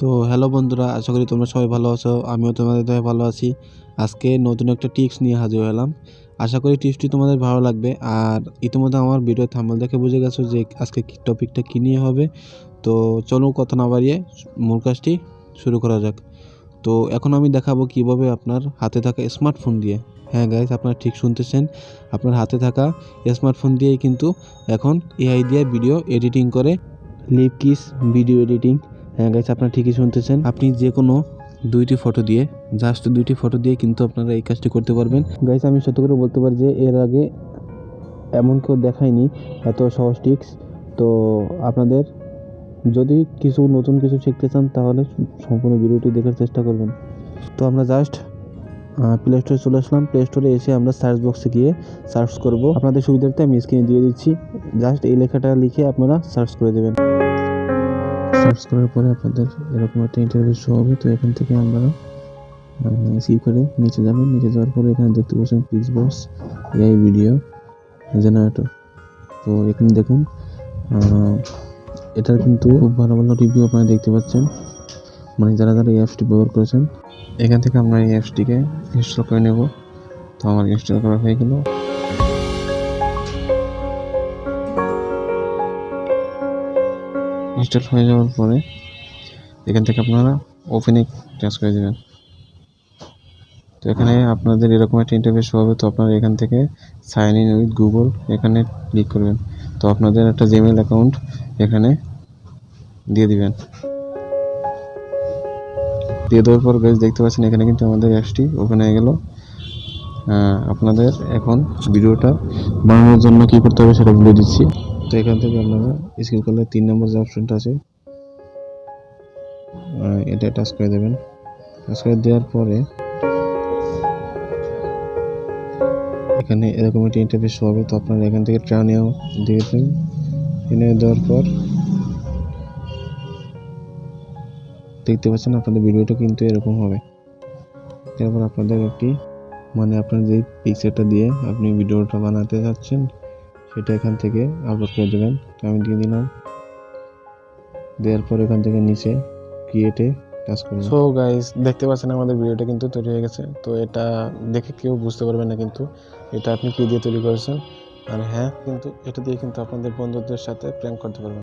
তো হ্যালো বন্ধুরা, আশা করি তোমরা সবাই ভালো আছো, আমিও তোমাদের দয়ে ভালো আছি। আজকে নতুন একটা টিপস নিয়ে হাজির হলাম। আশা করি টিপসটি তোমাদের ভালো লাগবে। আর ইতিমধ্যে আমার ভিডিও থাম্বনেল দেখে বুঝে গেছো যে আজকে টপিকটা কী নিয়ে হবে। তো চলো কথা না বাড়িয়ে মূল কাজটি শুরু করা যাক। তো এখন আমি দেখাবো কীভাবে আপনার হাতে থাকা স্মার্টফোন দিয়ে। হ্যাঁ গাইজ আপনারা ঠিক শুনতেছেন। আপনার হাতে থাকা স্মার্টফোন দিয়েই কিন্তু এখন এআই দিয়ে ভিডিও এডিটিং করে লিপ কিস ভিডিও এডিটিং হ্যাঁ গাইস আপনারা ঠিকই শুনতেছেন। আপনি যে কোনো দুইটি ফটো দিয়ে জাস্ট দুইটি ফটো দিয়ে কিন্তু আপনারা এই কাজটি করতে পারবেন। গাইস আমি সত্য করে বলতে পারি যে এর আগে এমন কেউ দেখায়নি এত সহজ টিক্স তো আপনাদের যদি কিছু নতুন কিছু শিখতে চান, তাহলে সম্পূর্ণ ভিডিওটি দেখার চেষ্টা করবেন। তো আমরা জাস্ট প্লে স্টোরে চলে আসলাম। প্লে স্টোরে এসে আমরা সার্চ বক্সে গিয়ে সার্চ করব। আপনাদের সুবিধার্থে আমি স্ক্রিনে দিয়ে দিচ্ছি। জাস্ট এই লেখাটা লিখে আপনারা সার্চ করে দেবেন। সার্চ করার পরে আপনাদের এরকম একটা ইন্টারভিউ শো হবে। তো এখান থেকে আমরা সি করে নিচে যাবেন। নিচে যাওয়ার পরে এখানে দেখতে পাচ্ছেন pix box AI video generator তো এখানে দেখুন এটার কিন্তু খুব ভালো ভালো রিভিউ আপনারা দেখতে পাচ্ছেন। মানে যারা যারা এই অ্যাপসটি ব্যবহার করেছেন, এখান থেকে আমরা এই অ্যাপসটিকে ইনস্টল করে নেব। তো আমার ইনস্টল করা হয়ে গেল। ইনস্টল হয়ে যাওয়ার পরে এখান থেকে আপনারা ওপেনে টাচ করে দেবেন। তো এখানে আপনাদের এরকম একটা ইন্টারফেস হবে, তো আপনারা এখান থেকে সাইন ইন উইথ গুগল এখানে ক্লিক করবেন। তো আপনাদের একটা জিমেল অ্যাকাউন্ট এখানে দিয়ে দিবেন। দিয়ে দেওয়ার পর বেশ দেখতে পাচ্ছেন এখানে কিন্তু আমাদের অ্যাপসটি ওপেন হয়ে গেল। আপনাদের এখন ভিডিওটা বানানোর জন্য কি করতে হবে সেটা বলে দিচ্ছি। তো এখান থেকে আপনারা স্ক্রিন করলে তিন নম্বর যে অপশনটা আছে এটা টাচ করে দেবেন। টাচ করে দেওয়ার পরে এখানে এরকম একটা ইন্টারফেস হবে, তো আপনারা এখান থেকে ট্রানেও দিয়েছেন এনে দেওয়ার পর দেখতে পাচ্ছেন আপনাদের ভিডিওটা কিন্তু এরকম হবে। তারপর আপনাদের একটি মানে আপনার যেই পিকচারটা দিয়ে আপনি ভিডিওটা বানাতে যাচ্ছেন সেটা এখান থেকে আপলোড করে দেবেন। তো আমি দিয়ে দিলাম। দেওয়ার পর এখান থেকে নিচে ক্রিয়েটে টাচ করবেন। সো গাইস দেখতে পাচ্ছেন আমাদের ভিডিওটা কিন্তু তৈরি হয়ে গেছে। তো এটা দেখে কেউ বুঝতে পারবে না কিন্তু এটা আপনি কি দিয়ে তৈরি করেছেন। আর হ্যাঁ কিন্তু এটা দিয়ে কিন্তু আপনাদের বন্ধুদের সাথে প্র্যাঙ্ক করতে পারবেন।